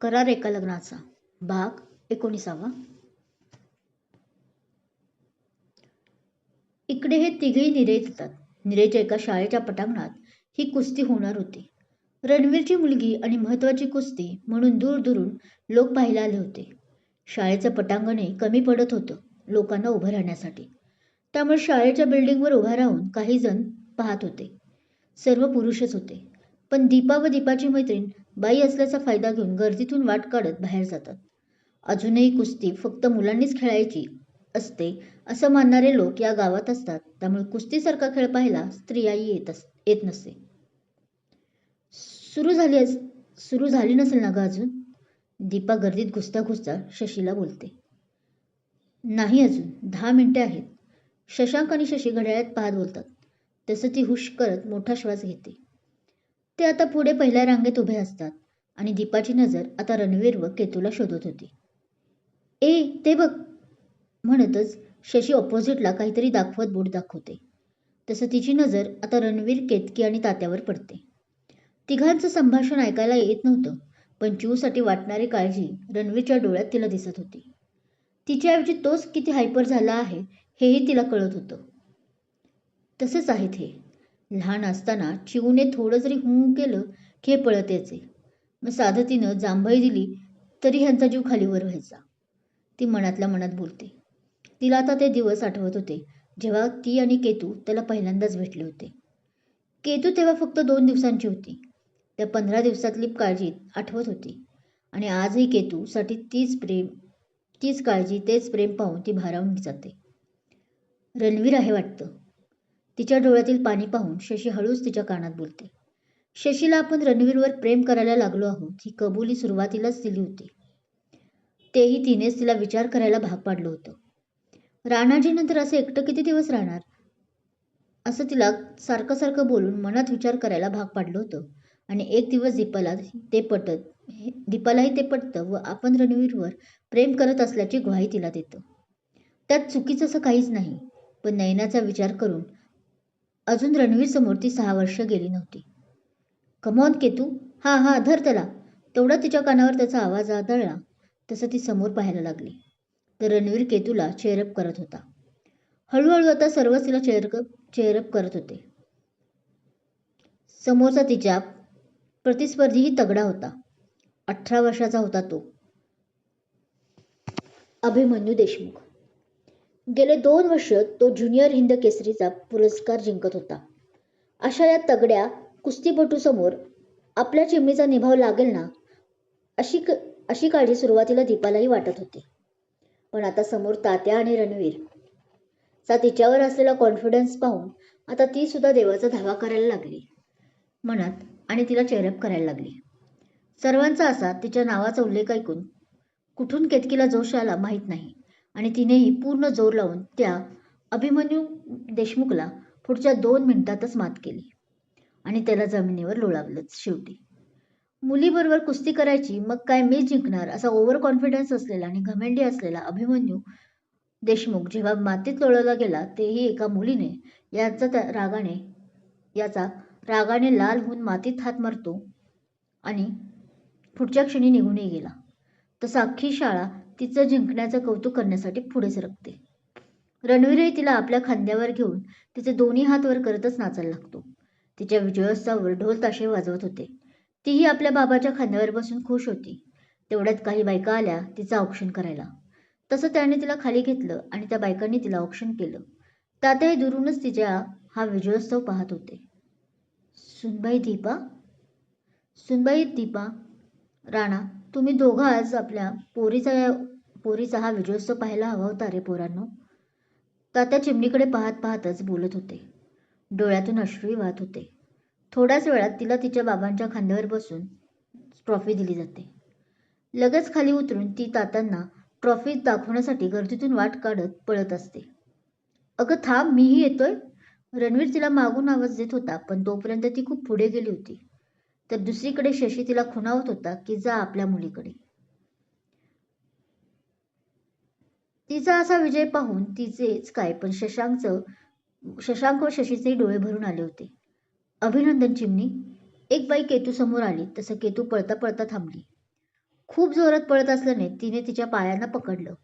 करार एका लग्नाचा. भाग एकोणीसावा. इकडे हे तिघेही निरेत येतात. निरेच्या एका शाळेच्या पटांगणात ही कुस्ती होणार होती. रणवीरची मुलगी आणि महत्वाची कुस्ती म्हणून दूर दूरून लोक पाहायला आले होते. शाळेचं पटांगणे कमी पडत होतं लोकांना उभं राहण्यासाठी. त्यामुळे शाळेच्या बिल्डिंगवर उभा राहून काही जण पाहत होते. सर्व पुरुषच होते. पण दीपा व दीपाची मैत्रीण बाई असल्याचा फायदा घेऊन गर्दीतून वाट काढत बाहेर जातात. अजूनही कुस्ती फक्त मुलांनीच खेळायची असते असं मानणारे लोक या गावात असतात. त्यामुळे कुस्तीसारखा खेळ पाहायला स्त्रियाही येत अस येत नसते सुरू झाली अस सुरू झाली नसेल ना ग अजून? दीपा गर्दीत घुसता घुसता शशीला बोलते. नाही अजून दहा मिनटे आहेत. शशांक आणि शशी घड्याळ्यात पाहत बोलतात. तसं ती हुश करत मोठा श्वास घेते. ते आता पुढे पहिल्या रांगेत उभे असतात. आणि दीपाची नजर आता रणवीर व केतूला शोधत होती. ए ते बघ. म्हणतच शशी ऑपोजिटला काहीतरी दाखवत बोट दाखवते. तसं तिची नजर आता रणवीर केतकी आणि तात्यावर पडते. तिघांचं संभाषण ऐकायला येत नव्हतं पण चूसाठी वाटणारी काळजी रणवीरच्या डोळ्यात तिला दिसत होती. तिच्याऐवजी तोच किती हायपर झाला आहे हेही तिला कळत होतं. तसेच आहेत हे. लहान असताना चिवूने थोडं जरी हुं केलं की हे पळत यायचे. मग साधं तिनं जांभई दिली तरी ह्यांचा जीव खालीवर व्हायचा. ती मनातल्या मनात बोलते. तिला आता ते दिवस आठवत होते जेव्हा ती आणि केतू त्याला पहिल्यांदाच भेटले होते. केतू तेव्हा फक्त दोन दिवसांची होती. त्या पंधरा दिवसातली काळजी आठवत होती. आणि आजही केतूसाठी तीच प्रेम तीच काळजी तेच प्रेम पाहून ती भारावून जाते. रणवीर आहे वाटतं. तिच्या डोळ्यातील पाणी पाहून शशी हळूच तिच्या कानात बोलते. शशीला आपण रणवीरवर प्रेम करायला लागलो आहोत ही कबुली सुरुवातीलाच दिली होती. तेही तिनेच तिला विचार करायला भाग पाडलं होतं. राणाजीनंतर असं एकटं किती दिवस राहणार? असं तिला सारखं सारखं बोलून मनात विचार करायला भाग पाडलं होतं. आणि एक दिवस दीपाला ते पटत दीपालाही ते पटतं व आपण रणवीरवर प्रेम करत असल्याची ग्वाही तिला देतं. त्यात चुकीचं असं काहीच नाही पण नयनाचा विचार करून अजून रणवीर समोर ती सहा वर्ष गेली नव्हती. कमॉन केतू हा हा धर त्याला. तेवढा तिच्या कानावर त्याचा आवाज आदळला तसं ती समोर पाहायला लागली. तर रणवीर केतूला चेअरअप करत होता. हळूहळू आता सर्वच तिला चेअरअप चेअरअप करत होते. समोरचा तिच्या प्रतिस्पर्धीही तगडा होता. अठरा वर्षाचा होता तो. अभिमन्यू देशमुख. गेले दोन वर्ष तो ज्युनियर हिंद केसरीचा पुरस्कार जिंकत होता. अशा या तगड्या कुस्तीपटूसमोर आपल्या चिमणीचा निभाव लागेल ना अशी क अशी काळजी सुरुवातीला दीपालाही वाटत होती. पण आता समोर तात्या आणि रणवीर. चा तिच्यावर असलेला कॉन्फिडन्स पाहून आता ती सुद्धा देवाचा धावा करायला लागली. म्हणत आणि तिला चेअरअप करायला लागली. सर्वांचा असा तिच्या नावाचा उल्लेख ऐकून कुठून केतकीला जोश आला माहीत नाही. आणि तिनेही पूर्ण जोर लावून त्या अभिमन्यू देशमुखला पुढच्या दोन मिनिटातच मात केली. आणि त्याला जमिनीवर लोळावलंच शेवटी. मुलीबरोबर कुस्ती करायची मग काय मी जिंकणार असा ओव्हर कॉन्फिडन्स असलेला आणि घमेंडी असलेला अभिमन्यू देशमुख जेव्हा मातीत लोळवला गेला तेही एका मुलीने याचा त्या रागाने याचा रागाने लाल होऊन मातीत हात मारतो आणि पुढच्या क्षणी निघूनही गेला. तसा अख्खी शाळा तिचं जिंकण्याचं कौतुक करण्यासाठी पुढे सरकते. रणवीरही तिला आपल्या खांद्यावर घेऊन तिचे दोन्ही हात वर करतच नाचायला लागतो. तिच्या विजयोत्सवावर ढोल ताशे वाजवत होते. तीही आपल्या बाबाच्या खांद्यावर बसून खुश होती. तेवढ्यात काही बायका आल्या तिचं औक्षण करायला. तसं त्याने तिला खाली घेतलं आणि त्या बायकांनी तिला औक्षण केलं. तात्याही दुरूनच तिच्या हा विजयोत्सव पाहत होते. सुनबाई दीपा? सुनबाई दीपा? राणा? तुम्ही दोघं आज आपल्या पोरीचा या पोरीचा हा विजयोत्सव पाहायला हवा होता रे पोरांनो. तात्या चिमणीकडे पाहत पाहतच बोलत होते. डोळ्यातून अश्रूही वाहत होते. थोड्याच वेळात तिला तिच्या बाबांच्या खांद्यावर बसून ट्रॉफी दिली जाते. लगेच खाली उतरून ती तात्यांना ट्रॉफी दाखवण्यासाठी गर्दीतून वाट काढत पळत असते. अगं थांब मीही येतोय. रणवीर तिला मागून आवाज देत होता पण तोपर्यंत ती खूप पुढे गेली होती. तर दुसरीकडे शशी तिला खुणावत होता की जा आपल्या मुलीकडे. तिचा असा विजय पाहून तिचेच काय पण शशांकचं शशांक व शशीचे डोळे भरून आले होते. अभिनंदन चिमणी एक बाई केतू समोर आली तसं केतू पळता पळता थांबली. खूप जोरात पळत असल्याने तिने तिच्या पायांना पकडलं.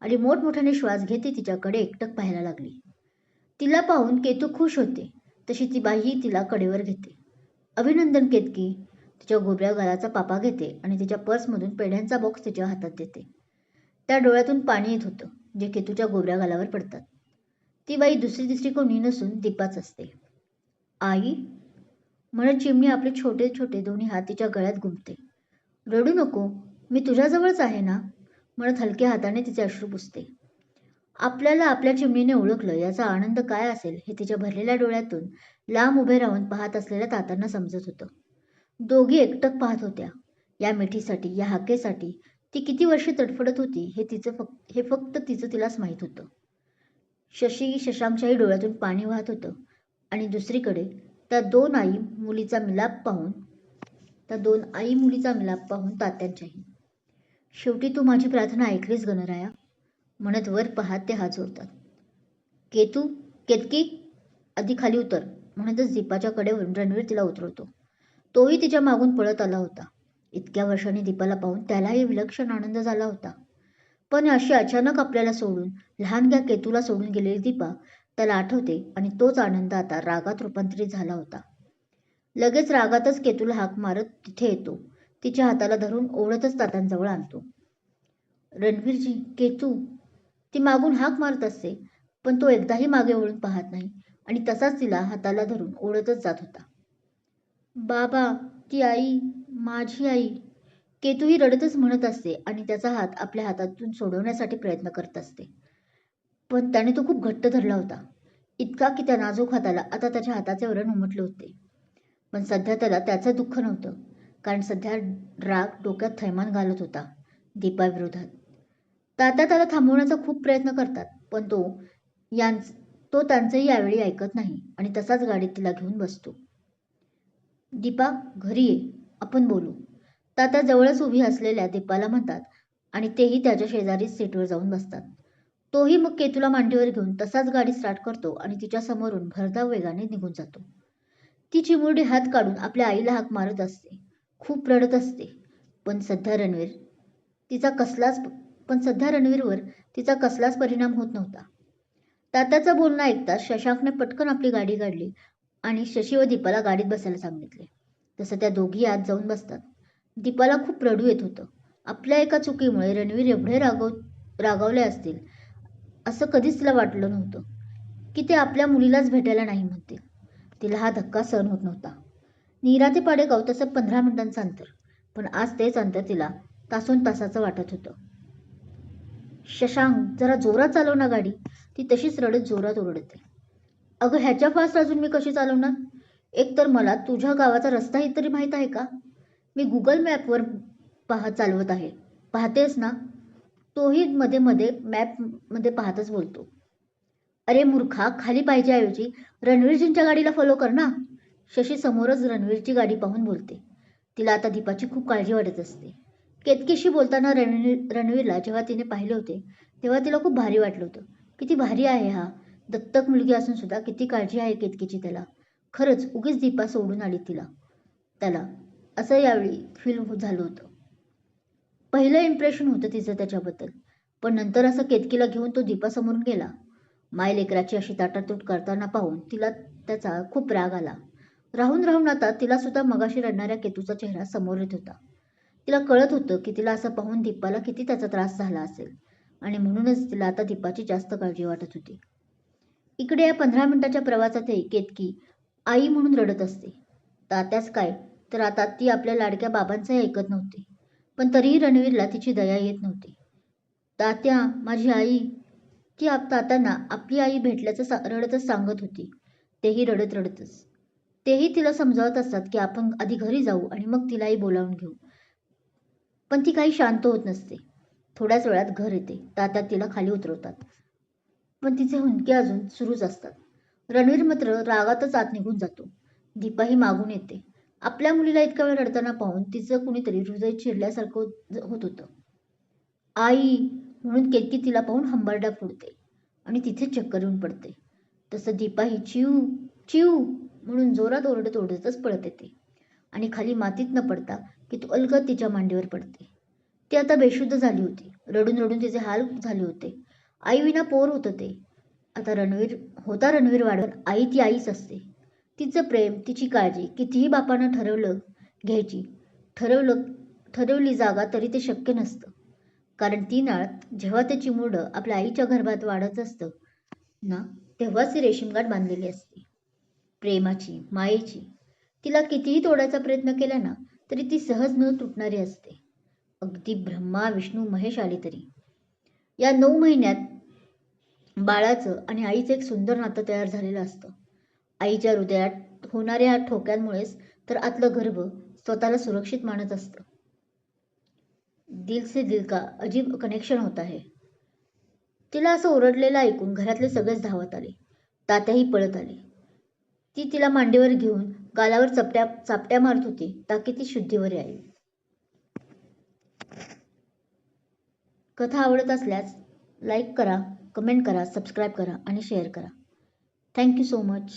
आणि मोठमोठ्याने श्वास घेत ती तिच्याकडे एकटक पाहायला लागली. तिला पाहून केतू खुश होते तशी ती बाईही तिला कडेवर घेते. अभिनंदन केतकी तिच्या गोबऱ्या गालाचा पापा घेते आणि तिच्या पर्समधून पेढ्यांचा बॉक्स तिच्या हातात देते. त्या डोळ्यातून पाणी येत होतं जे केतूच्या गोबऱ्या गालावर पडतात. ती बाई दुसरी तिसरी कोणी नसून दीपाच असते. आई? म्हणत चिमणी आपले छोटे छोटे दोन्ही हात तिच्या गळ्यात गुंपते रडू नको मी तुझ्याजवळच आहे ना? म्हणत हलक्या हाताने तिचे अश्रू पुसते. आपल्याला आपल्या चिमणीने ओळखलं याचा आनंद काय असेल हे तिच्या भरलेल्या डोळ्यातून लांब उभे राहून पाहत असलेल्या तातांना समजत होतं. दोघी एकटक पाहत होत्या. या मिठीसाठी या हाकेसाठी ती किती वर्षे तडफडत होती हे तिचं फक्त हे फक्त तिचं तिलाच माहीत होतं. शशी शशांकच्याही डोळ्यातून पाणी वाहत होतं. आणि दुसरीकडे त्या दोन आई मुलीचा मिलाप पाहून त्या दोन आई मुलीचा मिलाप पाहून तात्यांच्याही. शेवटी तू माझी प्रार्थना ऐकलीस गणराया? म्हणत वर पाहात ते हात जोडतात. केतू केतकी? आधी खाली उतर. म्हणतच दीपाच्या कडेवरून रणवीर तिला उतरवतो. तोही तिच्या मागून पळत आला होता. इतक्या वर्षांनी दीपाला पाहून त्यालाही विलक्षण आनंद झाला होता. पण अशी अचानक आपल्याला सोडून लहानग्या केतूला सोडून गेलेली दीपा त्याला आठवते आणि तोच आनंद आता रागात रूपांतरित झाला होता. लगेच रागातच केतूला हाक मारत तिथे येतो. तिच्या हाताला धरून ओढतच तातांजवळ आणतो. रणवीरजी केतू ती मागून हाक मारत असते पण तो एकदाही मागे वळून पाहत नाही. आणि तसाच तिला हाताला धरून ओढतच जात होता. बाबा ती आई माझी आई. केतूही रडतच म्हणत असते आणि त्याचा हात आपल्या हातातून सोडवण्यासाठी प्रयत्न करत असते. पण त्याने तो खूप घट्ट धरला होता. इतका की त्या नाजूक हाताला आता त्याच्या हाताचे वरण उमटले होते. पण सध्या त्याला त्याचं दुःख नव्हतं कारण सध्या राग डोक्यात थैमान घालत होता दीपाविरोधात. तात्या त्याला थांबवण्याचा खूप प्रयत्न करतात पण तो यांच तो त्यांचंही यावेळी ऐकत नाही आणि तसाच गाडीत तिला घेऊन बसतो. दीपा घरी ये. आपण बोलू. तात्या जवळच उभी असलेल्या दीपाला म्हणतात आणि तेही त्याच्या शेजारीच सीटवर जाऊन बसतात. तोही मग केतूला मांडीवर घेऊन तसाच गाडी स्टार्ट करतो आणि तिच्या समोरून भरधाव वेगाने निघून जातो. ती चिमुरडी हात काढून आपल्या आईला हाक मारत असते. खूप रडत असते. पण सध्या रणवीर तिचा कसलाच पण सध्या रणवीरवर तिचा कसलाच परिणाम होत नव्हता. तात्याचं बोलणं ऐकताच शशांकने पटकन आपली गाडी काढली आणि शशी व दीपाला गाडीत बसायला सांगितले. तसं त्या दोघी आत जाऊन बसतात. दीपाला खूप रडू येत होतं. आपल्या एका चुकीमुळे रणवीर एवढे रागव रागावले असतील असं कधीच तिला वाटलं नव्हतं की ते आपल्या मुलीलाच भेटायला नाही म्हणतील. तिला हा धक्का सहन होत नव्हता. नीरा ते पाडेगाव तसं पंधरा मिनिटांचं अंतर पण आज तेच अंतर तिला तासून तासाचं वाटत होतं. शशांक जरा जोरात चालव ना गाडी. ती तशीच रडत जोरात ओरडते. अगं ह्याच्या फास्ट अजून मी कशी चालवणार? एकतर मला तुझ्या गावाचा रस्ताही तरी माहीत आहे का? मी गुगल मॅपवर पाहत चालवत आहे. पाहतेस ना? तोही मध्ये मध्ये मॅपमध्ये पाहतच बोलतो. अरे मूर्खा खाली पाहिजे ऐवजी रणवीरजींच्या गाडीला फॉलो कर ना. शशी समोरच रणवीरची गाडी पाहून बोलते. तिला आता दीपाची खूप काळजी वाटत असते. केतकीशी बोलताना रणवीर रणवीरला जेव्हा तिने पाहिले होते तेव्हा तिला खूप भारी वाटलं होतं. किती भारी आहे हा. दत्तक मुलगी असून सुद्धा किती काळजी आहे केतकीची त्याला. खरंच उगीच दीपा सोडून आली तिला. त्याला. असं यावेळी फील हो-, झालं होतं. पहिलं इम्प्रेशन होतं तिचं त्याच्याबद्दल. पण नंतर असं केतकीला घेऊन तो दीपासमोरून गेला. माय लेकराची अशी ताटातूट करताना पाहून तिला त्याचा खूप राग आला. राहून राहून आता तिला सुद्धा मगाशी रडणाऱ्या केतूचा चेहरा समोर येत होता. तिला कळत होतं की तिला असं पाहून दीपाला किती त्याचा त्रास झाला असेल. आणि म्हणूनच तिला आता दीपाची जास्त काळजी वाटत होती. इकडे या पंधरा मिनिटाच्या प्रवासातही केतकी आई म्हणून रडत असते. तात्याच काय? तर आता ती आपल्या लाडक्या बाबांचंही ऐकत नव्हती. पण तरीही रणवीरला तिची दया येत नव्हती. तात्या माझी आई. ती आप तात्यांना आपली आई भेटल्याचं सा रडतच सांगत होती. तेही रडत रडतच. तेही तिला समजावत असतात की आपण आधी घरी जाऊ आणि मग तिलाही बोलावून घेऊ. पण ती काही शांत होत नसते. थोड्याच वेळात घर येते. तात्या तिला खाली उतरवतात. पण तिचे हुंदके अजून सुरूच असतात. रणवीर मात्र रागातच आत निघून जातो. दीपाही मागून येते. आपल्या मुलीला इतका वेळ रडताना पाहून तिचं कुणीतरी हृदय चिरल्यासारखं होत होतं. आई! म्हणून केतकी तिला पाहून हंबरडा फुडते आणि तिथे चक्कर येऊन पडते. तसं दीपाही चिव चिव म्हणून जोरात ओरडत ओरडतच पळत येते. आणि खाली मातीत न पडता की तो अलगद तिच्या मांडीवर पडते. ती आता बेशुद्ध झाली होती. रडून रडून तिचे हाल झाले होते. आई विना पोर होतं ते. आता रणवीर होता रणवीर वाढवून आई ती आईच असते. तिचं प्रेम तिची काळजी कितीही बापानं ठरवलं घ्यायची ठरवलं ठरवली जागा तरी ते शक्य नसतं. कारण ती नाळात जेव्हा ते चिमुरडं आपल्या आईच्या गर्भात वाढत असतं ना तेव्हाच ती रेशीमगाठ बांधलेली असते. प्रेमाची मायेची तिला कितीही तोडायचा प्रयत्न केला ना तरी ती सहज न तुटणारी असते. अगदी ब्रह्मा विष्णू महेश आले तरी. या नऊ महिन्यात बाळाचं आणि आईचं एक सुंदर नातं तयार झालेलं असतं. आईच्या हृदयात होणाऱ्या ठोक्यांमुळेच तर आतलं गर्भ स्वतःला सुरक्षित मानत असतं. दिल से दिल का अजीब कनेक्शन होत आहे. तिला असं ओरडलेलं ऐकून घरातले सगळेच धावत आले. तात्याही पळत आले. ती तिला मांडीवर घेऊन गालावर चपट्या चापट्या मारत होती. ताकी ती शुद्धीवर यावी कथा आवडत असल्यास लाईक करा कमेंट करा सबस्क्राईब करा आणि शेअर करा. Thank you so much